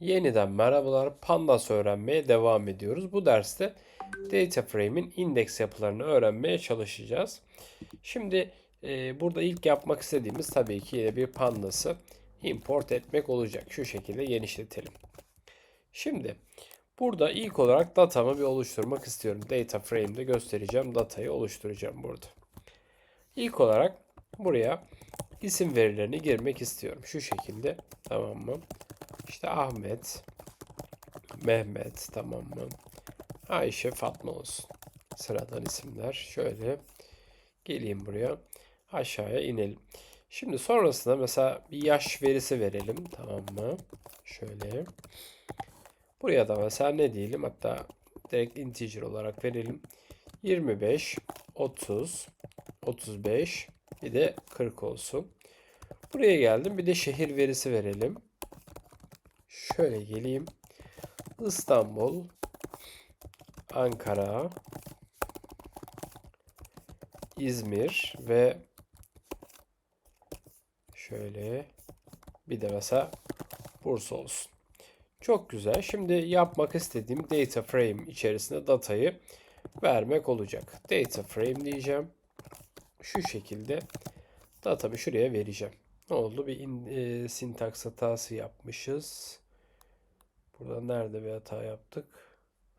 Yeniden merhabalar. Pandas öğrenmeye devam ediyoruz. Bu derste data frame'in indeks yapılarını öğrenmeye çalışacağız. Şimdi e, burada ilk yapmak istediğimiz tabii ki yine bir pandası import etmek olacak. Şu şekilde genişletelim. Şimdi burada ilk olarak datamı bir oluşturmak istiyorum. Data frame'de göstereceğim. Datayı oluşturacağım burada. İlk olarak buraya isim verilerini girmek istiyorum. Şu şekilde tamam mı? İşte Ahmet, Mehmet tamam mı? Ayşe, Fatma olsun. Sıradan isimler. Şöyle geleyim buraya. Aşağıya inelim. Şimdi sonrasında mesela bir yaş verisi verelim. Tamam mı? Şöyle. Buraya da mesela ne diyelim? Hatta direkt integer olarak verelim. 25, 30, 35 bir de 40 olsun. Buraya geldim. Bir de şehir verisi verelim. Şöyle geleyim. İstanbul, Ankara, İzmir ve şöyle bir de mesela Bursa olsun. Çok güzel. Şimdi yapmak istediğim data frame içerisinde datayı vermek olacak. Data frame diyeceğim. Şu şekilde datamı şuraya vereceğim. Ne oldu? Bir e, sintaks hatası yapmışız. Burada nerede bir hata yaptık?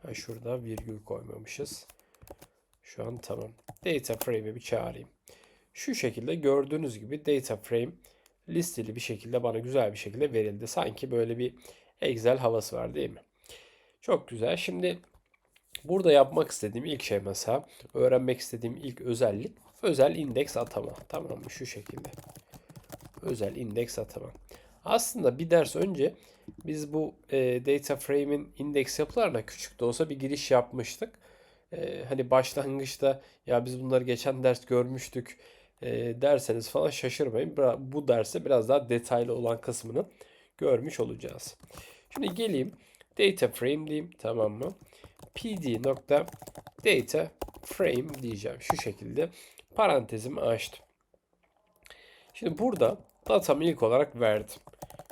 Ha şurada virgül koymamışız. Şu an tamam. Data frame'i bir çağırayım. Şu şekilde gördüğünüz gibi data frame listeli bir şekilde bana güzel bir şekilde verildi. Sanki böyle bir Excel havası var değil mi? Çok güzel. Şimdi burada yapmak istediğim ilk şey mesela öğrenmek istediğim ilk özellik özel indeks atama. Tamam mı? Şu şekilde. Özel indeks atama. Aslında bir ders önce biz bu e, data frame'in indeks yapılarına küçük de olsa bir giriş yapmıştık. E, hani başlangıçta ya biz bunları geçen ders görmüştük e, derseniz falan şaşırmayın. Bu derste biraz daha detaylı olan kısmını görmüş olacağız. Şimdi geleyim data frame diyeyim tamam mı? pd nokta data frame diyeceğim. Şu şekilde parantezimi açtım. Şimdi burada datamı ilk olarak verdim.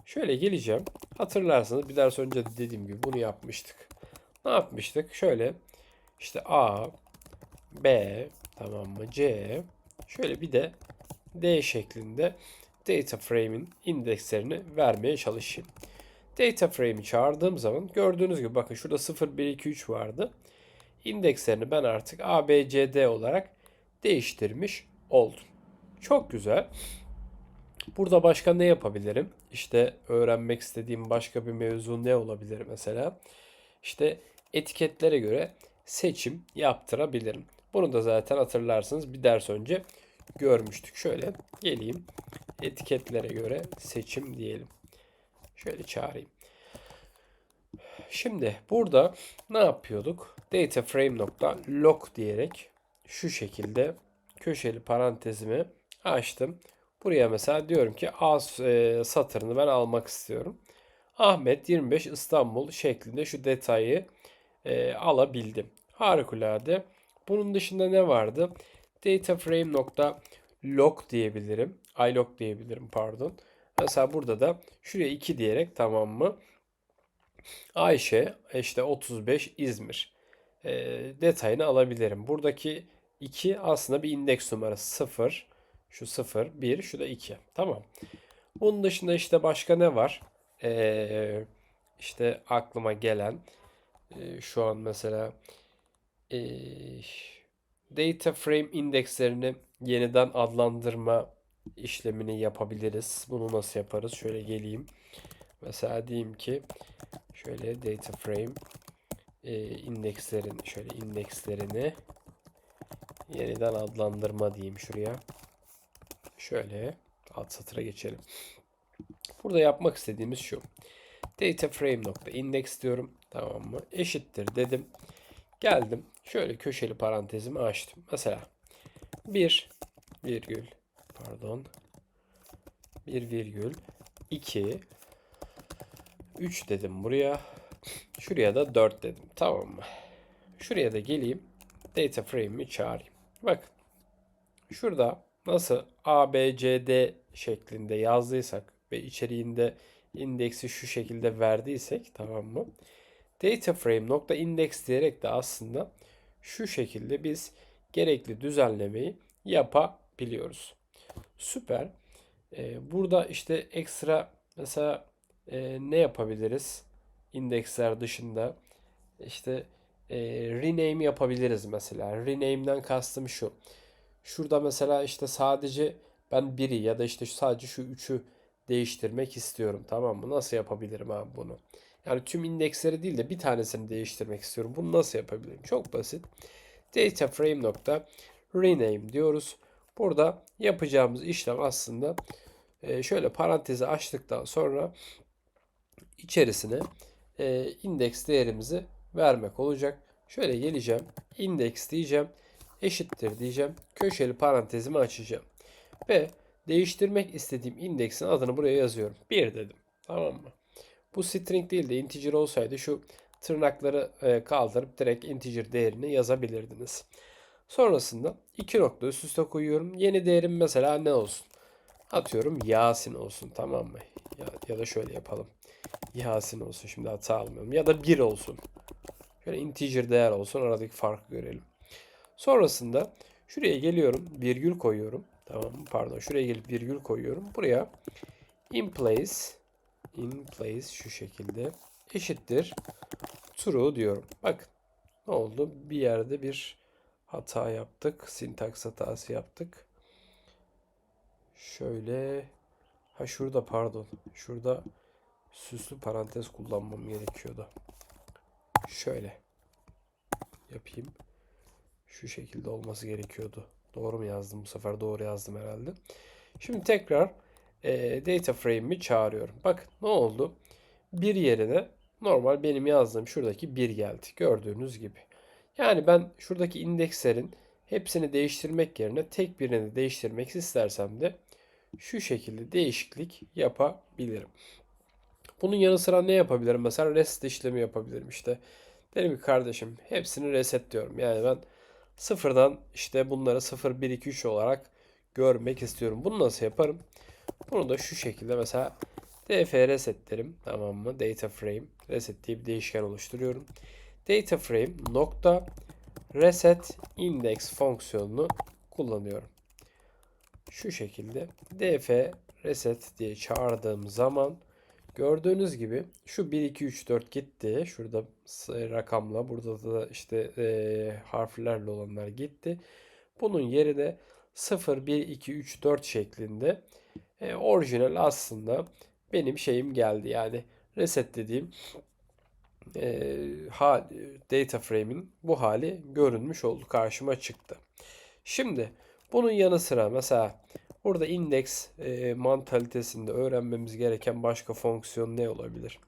Şöyle geleceğim. Hatırlarsanız bir ders önce dediğim gibi bunu yapmıştık. Ne yapmıştık? Şöyle işte A, B, tamam mı? C, şöyle bir de D şeklinde data frame'in indekslerini vermeye çalışayım. Data frame'i çağırdığım zaman gördüğünüz gibi bakın şurada 0, 1, 2, 3 vardı. İndekslerini ben artık A, B, C, D olarak değiştirmiş oldum. Çok güzel. Burada başka ne yapabilirim? İşte öğrenmek istediğim başka bir mevzu ne olabilir mesela? İşte etiketlere göre seçim yaptırabilirim. Bunu da zaten hatırlarsınız bir ders önce görmüştük. Şöyle geleyim. Etiketlere göre seçim diyelim. Şöyle çağırayım. Şimdi burada ne yapıyorduk? Data nokta log diyerek şu şekilde köşeli parantezimi açtım. Buraya mesela diyorum ki A e, satırını ben almak istiyorum. Ahmet 25 İstanbul şeklinde şu detayı e, alabildim. Harikulade. Bunun dışında ne vardı? Data nokta log diyebilirim. ilog diyebilirim pardon. Mesela burada da şuraya 2 diyerek tamam mı? Ayşe işte 35 İzmir e, detayını alabilirim. Buradaki 2 aslında bir indeks numarası 0 şu 0, 1, şu da 2. Tamam. Bunun dışında işte başka ne var? Ee, işte aklıma gelen e, şu an mesela e, data frame indekslerini yeniden adlandırma işlemini yapabiliriz. Bunu nasıl yaparız? Şöyle geleyim. Mesela diyeyim ki şöyle data frame e, indekslerin şöyle indekslerini yeniden adlandırma diyeyim şuraya. Şöyle alt satıra geçelim. Burada yapmak istediğimiz şu. Data frame nokta index diyorum. Tamam mı? Eşittir dedim. Geldim. Şöyle köşeli parantezimi açtım. Mesela 1 virgül pardon 1 virgül 2 3 dedim buraya. Şuraya da 4 dedim. Tamam mı? Şuraya da geleyim. Data frame'i çağırayım. Bak. Şurada nasıl A, B, C, D şeklinde yazdıysak ve içeriğinde indeksi şu şekilde verdiysek tamam mı? Data frame nokta index diyerek de aslında şu şekilde biz gerekli düzenlemeyi yapabiliyoruz. Süper. Ee, burada işte ekstra mesela e, ne yapabiliriz? İndeksler dışında işte e, rename yapabiliriz mesela. Rename'den kastım şu. Şurada mesela işte sadece ben biri ya da işte sadece şu üçü değiştirmek istiyorum. Tamam mı? Nasıl yapabilirim abi bunu? Yani tüm indeksleri değil de bir tanesini değiştirmek istiyorum. Bunu nasıl yapabilirim? Çok basit. Data frame nokta rename diyoruz. Burada yapacağımız işlem aslında e, şöyle parantezi açtıktan sonra içerisine e, indeks değerimizi vermek olacak. Şöyle geleceğim. Index diyeceğim. Eşittir diyeceğim. Köşeli parantezimi açacağım. Ve değiştirmek istediğim indeksin adını buraya yazıyorum. 1 dedim. Tamam mı? Bu string değil de integer olsaydı şu tırnakları e, kaldırıp direkt integer değerini yazabilirdiniz. Sonrasında iki nokta üst üste koyuyorum. Yeni değerim mesela ne olsun? Atıyorum Yasin olsun tamam mı? Ya, ya da şöyle yapalım. Yasin olsun şimdi hata almıyorum. Ya da 1 olsun. Şöyle integer değer olsun aradaki farkı görelim. Sonrasında şuraya geliyorum virgül koyuyorum. Tamam? Pardon şuraya gelip virgül koyuyorum. Buraya in place in place şu şekilde eşittir true diyorum. Bakın ne oldu? Bir yerde bir hata yaptık. Sintaks hatası yaptık. Şöyle ha şurada pardon. Şurada süslü parantez kullanmam gerekiyordu. Şöyle yapayım. Şu şekilde olması gerekiyordu. Doğru mu yazdım bu sefer? Doğru yazdım herhalde. Şimdi tekrar e, data frame'i çağırıyorum. Bak ne oldu? Bir yerine normal benim yazdığım şuradaki bir geldi. Gördüğünüz gibi. Yani ben şuradaki indekslerin hepsini değiştirmek yerine tek birini değiştirmek istersem de şu şekilde değişiklik yapabilirim. Bunun yanı sıra ne yapabilirim? Mesela reset işlemi yapabilirim işte. Dedim ki kardeşim hepsini reset diyorum. Yani ben sıfırdan işte bunları 0, 1, 2, 3 olarak görmek istiyorum. Bunu nasıl yaparım? Bunu da şu şekilde mesela df reset derim. Tamam mı? Data frame reset diye bir değişken oluşturuyorum. Data frame nokta reset index fonksiyonunu kullanıyorum. Şu şekilde df reset diye çağırdığım zaman gördüğünüz gibi şu 1 2 3 4 gitti. Şurada rakamla burada da işte e, harflerle olanlar gitti. Bunun yerine 0 1 2 3 4 şeklinde e, orijinal aslında benim şeyim geldi. Yani reset dediğim e, hal, data frame'in bu hali görünmüş oldu. Karşıma çıktı. Şimdi bunun yanı sıra mesela burada index e, mantalitesinde öğrenmemiz gereken başka fonksiyon ne olabilir?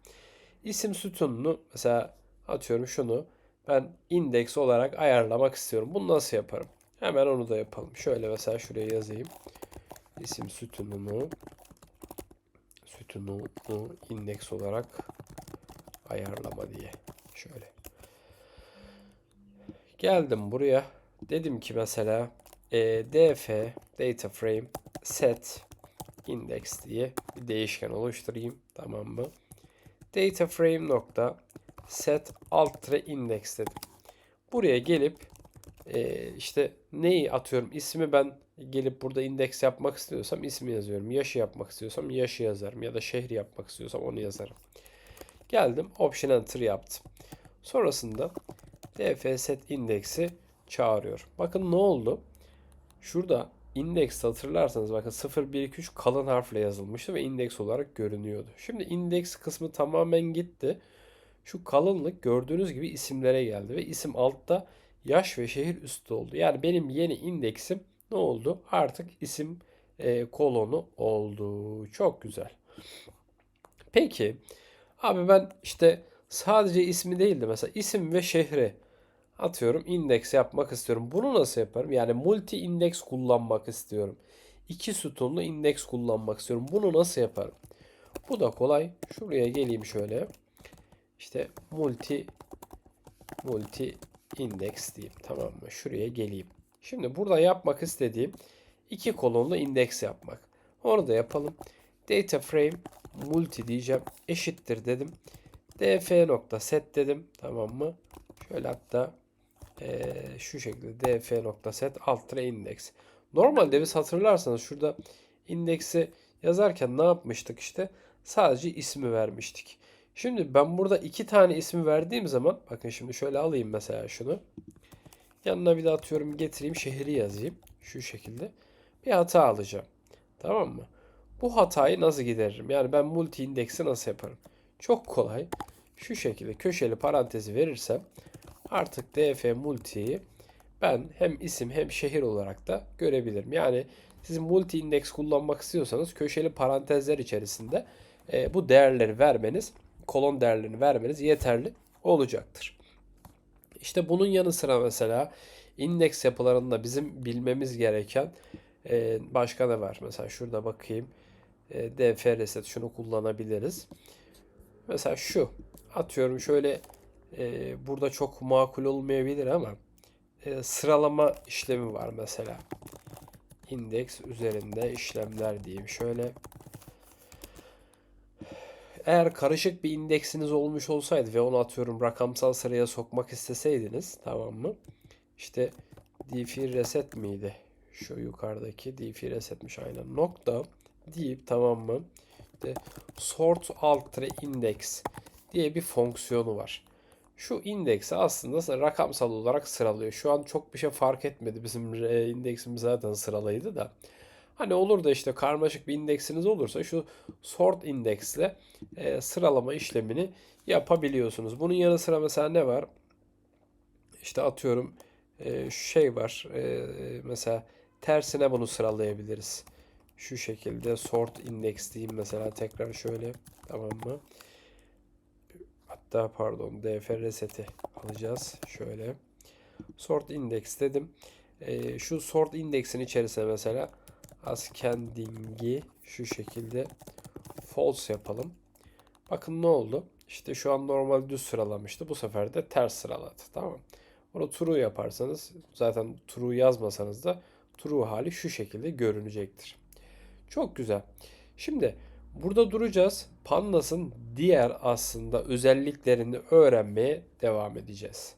İsim sütununu mesela atıyorum şunu ben index olarak ayarlamak istiyorum. Bunu nasıl yaparım? Hemen onu da yapalım. Şöyle mesela şuraya yazayım. İsim sütununu sütununu indeks olarak ayarlama diye. Şöyle. Geldim buraya. Dedim ki mesela e, df data frame set index diye bir değişken oluşturayım. Tamam mı? Data frame nokta set alt index dedim. Buraya gelip e, işte neyi atıyorum ismi ben gelip burada indeks yapmak istiyorsam ismi yazıyorum. Yaşı yapmak istiyorsam yaşı yazarım ya da şehri yapmak istiyorsam onu yazarım. Geldim Option Enter yaptım. Sonrasında df set indeksi çağırıyor. Bakın ne oldu? Şurada indeks hatırlarsanız bakın 0 1 2 3 kalın harfle yazılmıştı ve indeks olarak görünüyordu. Şimdi indeks kısmı tamamen gitti. Şu kalınlık gördüğünüz gibi isimlere geldi ve isim altta yaş ve şehir üstte oldu. Yani benim yeni indeksim ne oldu? Artık isim e, kolonu oldu. Çok güzel. Peki abi ben işte sadece ismi değil de mesela isim ve şehri atıyorum indeks yapmak istiyorum. Bunu nasıl yaparım? Yani multi indeks kullanmak istiyorum. İki sütunlu indeks kullanmak istiyorum. Bunu nasıl yaparım? Bu da kolay. Şuraya geleyim şöyle. İşte multi multi indeks diyeyim. Tamam mı? Şuraya geleyim. Şimdi burada yapmak istediğim iki kolonlu indeks yapmak. Onu da yapalım. Data frame multi diyeceğim. Eşittir dedim. df nokta set dedim. Tamam mı? Şöyle hatta eee, şu şekilde df nokta set alt tire index. Normalde biz hatırlarsanız şurada indeksi yazarken ne yapmıştık işte? Sadece ismi vermiştik. Şimdi ben burada iki tane ismi verdiğim zaman bakın şimdi şöyle alayım mesela şunu. Yanına bir de atıyorum getireyim şehri yazayım. Şu şekilde. Bir hata alacağım. Tamam mı? Bu hatayı nasıl gideririm? Yani ben multi indeksi nasıl yaparım? Çok kolay. Şu şekilde köşeli parantezi verirsem artık df multi'yi ben hem isim hem şehir olarak da görebilirim. Yani siz multi indeks kullanmak istiyorsanız köşeli parantezler içerisinde e, bu değerleri vermeniz, kolon değerlerini vermeniz yeterli olacaktır. İşte bunun yanı sıra mesela indeks yapılarında bizim bilmemiz gereken e, başka ne var? Mesela şurada bakayım. E, df reset şunu kullanabiliriz. Mesela şu. Atıyorum şöyle e, burada çok makul olmayabilir ama e, sıralama işlemi var mesela. Indeks üzerinde işlemler diyeyim. Şöyle eğer karışık bir indeksiniz olmuş olsaydı ve onu atıyorum rakamsal sıraya sokmak isteseydiniz tamam mı? İşte df reset miydi? Şu yukarıdaki df resetmiş aynen. Nokta deyip tamam mı? İşte sort alt index diye bir fonksiyonu var. Şu indeksi aslında rakamsal olarak sıralıyor. Şu an çok bir şey fark etmedi. Bizim indeksimiz zaten sıralıydı da. Hani olur da işte karmaşık bir indeksiniz olursa şu sort indeksle e, sıralama işlemini yapabiliyorsunuz. Bunun yanı sıra mesela ne var? İşte atıyorum e, şey var. E, mesela tersine bunu sıralayabiliriz. Şu şekilde sort index diyeyim mesela tekrar şöyle tamam mı? Hatta pardon df reseti alacağız. Şöyle sort index dedim. E, şu sort index'in içerisine mesela ascending'i şu şekilde false yapalım. Bakın ne oldu? İşte şu an normal düz sıralamıştı. Bu sefer de ters sıraladı. Tamam. Onu true yaparsanız zaten true yazmasanız da true hali şu şekilde görünecektir. Çok güzel. Şimdi burada duracağız. Pandas'ın diğer aslında özelliklerini öğrenmeye devam edeceğiz.